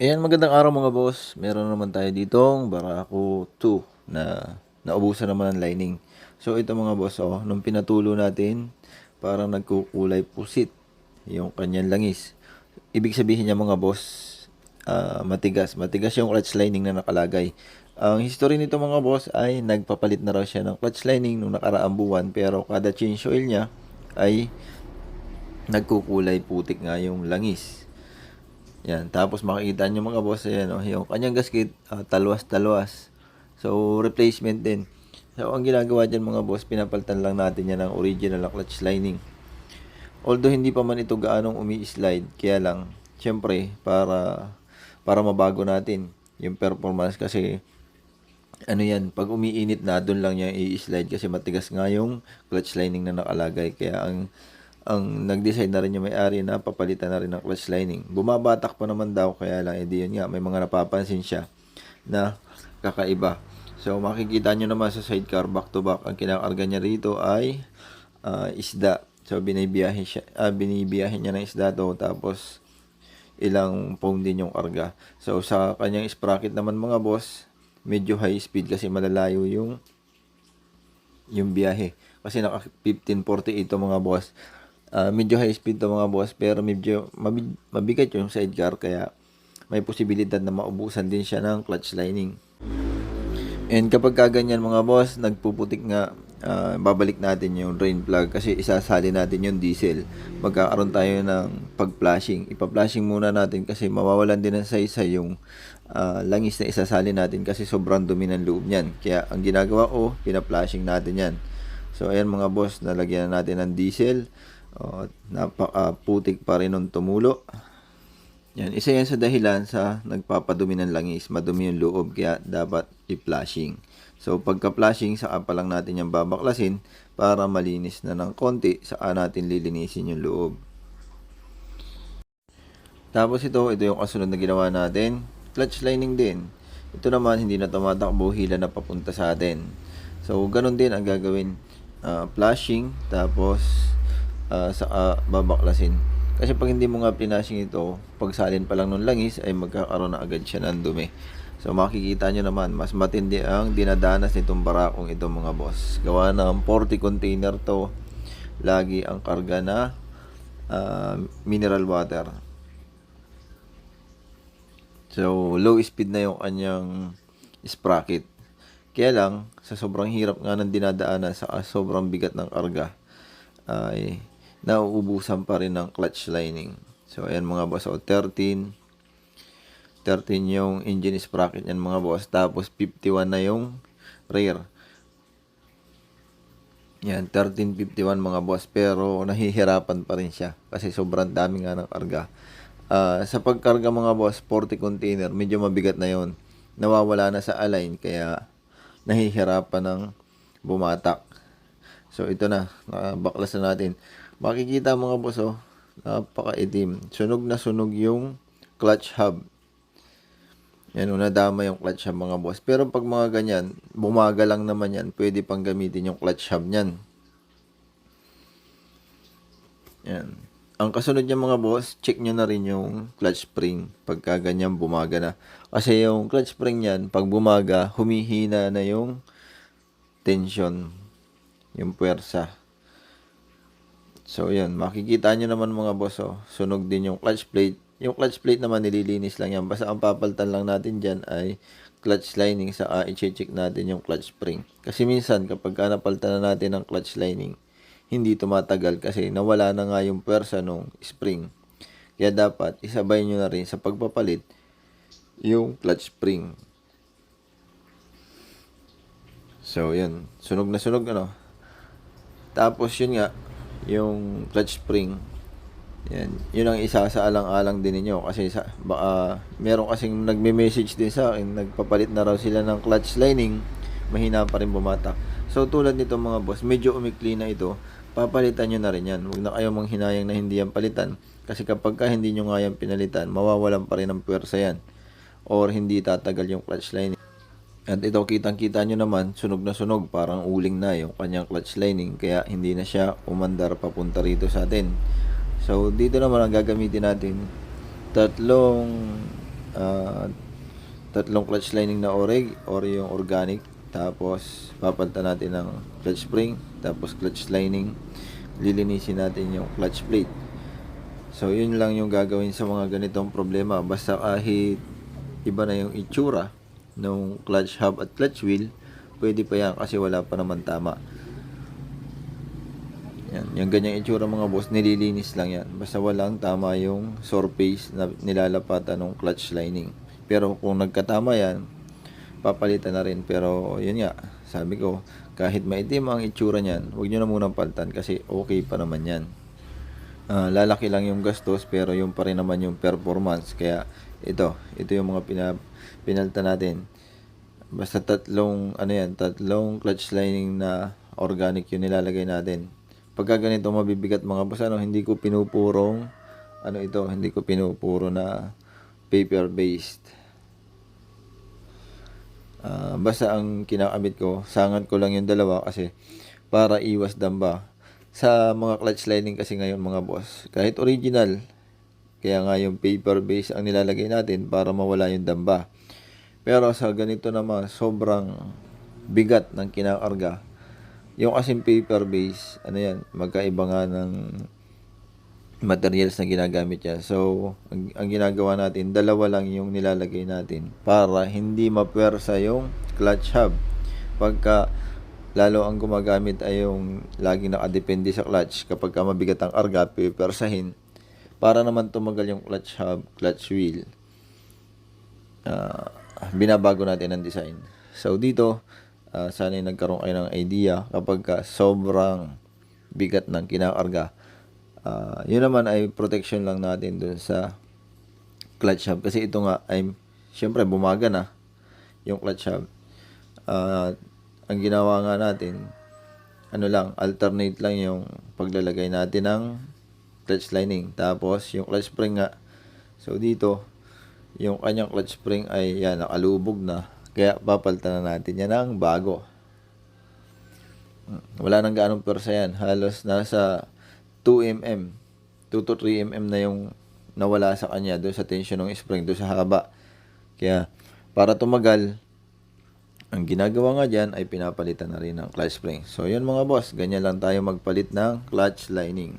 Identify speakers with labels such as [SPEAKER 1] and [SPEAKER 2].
[SPEAKER 1] Ayan, magandang araw mga boss. Meron naman tayo ditong Barako 2 na naubusan naman ng lining. So ito mga boss, oh, nung pinatulo natin, parang nagkukulay pusit yung kanyang langis. Ibig sabihin niya mga boss, ah, matigas. Matigas yung clutch lining na nakalagay. Ang history nito mga boss ay nagpapalit na raw siya ng clutch lining nung nakaraang buwan pero kada change oil niya ay nagkukulay putik nga yung langis. Yan, tapos makikita nyo mga boss, ayan, oh, yung kanyang gasket, ah, talwas-talwas. So, replacement din. So, ang ginagawa dyan mga boss, pinapalitan lang natin yan ng original na clutch lining. Although hindi pa man ito gaanong umi-slide, kaya lang, syempre, para, para mabago natin yung performance kasi ano yan, pag umiinit na, doon lang niya i-slide kasi matigas nga yung clutch lining na nakalagay. Kaya ang ang nag-decide na rin yung may-ari na papalitan na rin ng clutch lining. Bumabatak pa naman daw, kaya lang, edi yun nga, may mga napapansin siya na kakaiba. So, makikita nyo naman sa sidecar, back to back, ang kinakarga niya rito ay ah, isda. So, binibiyahe, siya, ah, binibiyahe niya ng isda to, tapos ilang pound din yung karga. So, sa kanyang sprocket naman mga boss, medyo high speed kasi malalayo yung yung biyahe. Kasi naka 1548 to mga boss. Ah, medyo high speed to mga boss pero medyo mabig, mabigat yung sidecar kaya may posibilidad na maubusan din siya ng clutch lining. And kapag kaganyan mga boss, nagpuputik nga, ah, babalik natin yung drain plug kasi isasali natin yung diesel. Magkakaroon tayo ng pag-flashing. Ipa-flashing muna natin kasi mawawalan din ng size yung ah, langis na isasali natin kasi sobrang dumi ng loob niyan. Kaya ang ginagawa ko, pina-flashing natin yan. So ayan mga boss, nalagyan na natin ng diesel. Oh, napaka-putik pa rin nung tumulo. Yan, isa yan sa dahilan sa nagpapadumi ng langis, madumi yung loob, kaya dapat i-flashing. So, pagka-flashing, saka pa lang natin yung babaklasin para malinis na ng konti, saka natin lilinisin yung loob. Tapos ito, ito yung kasunod na ginawa natin, clutch lining din. Ito naman, hindi na tumatakbo, hila na papunta sa atin. So, ganun din ang gagawin. Ah, flashing, tapos ah, sa ah, babaklasin. Kasi pag hindi mo nga pinashing ito, pag salin pa lang ng langis, ay magkakaroon na agad siya ng dumi. So makikita nyo naman, mas matindi ang dinadanas nitong barakong ito mga boss. Gawa ng 40 container to, lagi ang karga na ah, mineral water. So, low speed na yung kanyang sprocket. Kaya lang, sa sobrang hirap nga ng dinadaanan sa sobrang bigat ng karga, ay nauubusan pa rin ng clutch lining. So, ayan mga boss. O, 13. 13 yung engine sprocket yan mga boss. Tapos, 51 na yung rear. Yan, 1351 mga boss. Pero, nahihirapan pa rin siya. Kasi sobrang dami nga ng karga. Ah, sa pagkarga mga boss, 40 container, medyo mabigat na yon Nawawala na sa align, kaya nahihirapan ng bumatak. So, ito na. Baklas na natin. Makikita mga boss, oh, napaka-itim. Sunog na sunog yung clutch hub. Yan, una dama yung clutch hub mga boss. Pero pag mga ganyan, bumaga lang naman yan, pwede pang gamitin yung clutch hub niyan. Yan. Ang kasunod niya mga boss, check nyo na rin yung clutch spring pagka ganyan bumaga na. Kasi yung clutch spring yan, pag bumaga, humihina na yung tension, yung puwersa. So, yan. Makikita nyo naman mga boss, oh. Sunog din yung clutch plate. Yung clutch plate naman, nililinis lang yan. Basta ang papalitan lang natin dyan ay clutch lining sa uh, i-check natin yung clutch spring. Kasi minsan, kapag ka napalitan na natin ng clutch lining, hindi tumatagal kasi nawala na nga yung pwersa ng spring. Kaya dapat isabay nyo na rin sa pagpapalit yung clutch spring. So, yun. Sunog na sunog, ano. Tapos, yun nga, yung clutch spring. Yan. Yun ang isa sa alang-alang din ninyo. Kasi, sa, baka, meron kasing nagme-message din sa akin, nagpapalit na raw sila ng clutch lining, mahina pa rin bumatak. So, tulad nito mga boss, medyo umikli na ito, papalitan nyo na rin yan. Huwag na kayong manghinayang na hindi yan palitan. Kasi kapag ka hindi nyo nga yan pinalitan, mawawalan pa rin ng puwersa yan. Or hindi tatagal yung clutch lining. At ito kitang-kita nyo naman, sunog na sunog, parang uling na yung kanyang clutch lining. Kaya hindi na siya umandar papunta rito sa atin. So, dito naman ang gagamitin natin, tatlong ah, tatlong clutch lining na oreg or yung organic. Tapos, papalitan natin ng clutch spring, tapos clutch lining. Lilinisin natin yung clutch plate. So, yun lang yung gagawin sa mga ganitong problema. Basta kahit iba na yung itsura ng clutch hub at clutch wheel, pwede pa yan kasi wala pa naman tama. Yan, yung ganyang itsura mga boss, nililinis lang yan. Basta walang tama yung surface na nilalapatan ng clutch lining. Pero kung nagkatama yan, papalitan na rin. Pero yun nga, sabi ko, kahit maitim ang itsura niyan, huwag nyo na munang palitan kasi okay pa naman yan. Ah, lalaki lang yung gastos pero yung pa rin naman yung performance. Kaya ito, ito yung mga pina, pinalta natin. Basta tatlong, ano yan, tatlong clutch lining na organic yung nilalagay natin. Pagka ganito mabibigat mga boss, ano, hindi ko pinupurong, ano ito, hindi ko pinupuro na paper based. Ah, basta ang kinakamit ko, sangat ko lang yung dalawa kasi para iwas damba. Sa mga clutch lining kasi ngayon mga boss, kahit original, kaya nga yung paper base ang nilalagay natin para mawala yung damba. Pero sa ganito naman, sobrang bigat ng kinakarga. Yung kasing paper base, ano yan, magkaiba nga ng materials na ginagamit yan. So, ang, ang ginagawa natin, dalawa lang yung nilalagay natin para hindi mapwersa yung clutch hub. Pagka lalo ang gumagamit ay yung laging nakadepende sa clutch kapag ka mabigat ang arga, pipersahin para naman tumagal yung clutch hub, clutch wheel. ah, binabago natin ang design. So dito, ah, sana nagkaroon kayo ng idea kapag ka sobrang bigat ng kinakarga. Ah, yun naman ay protection lang natin dun sa clutch hub kasi ito nga ay syempre bumaga na yung clutch hub. Ah, ang ginawa nga natin ano lang, alternate lang yung paglalagay natin ng clutch lining. Tapos, yung clutch spring nga. So, dito, yung kanyang clutch spring ay yan, nakalubog na. Kaya, papalitan na natin yan ng bago. Mm, Wala nang ganong persa yan. Halos nasa 2 mm. 2 to 3 mm na yung nawala sa kanya doon sa tension ng spring, doon sa haba. Kaya, para tumagal, ang ginagawa nga dyan ay pinapalitan na rin ng clutch spring. So, yun mga boss, ganyan lang tayo magpalit ng clutch lining.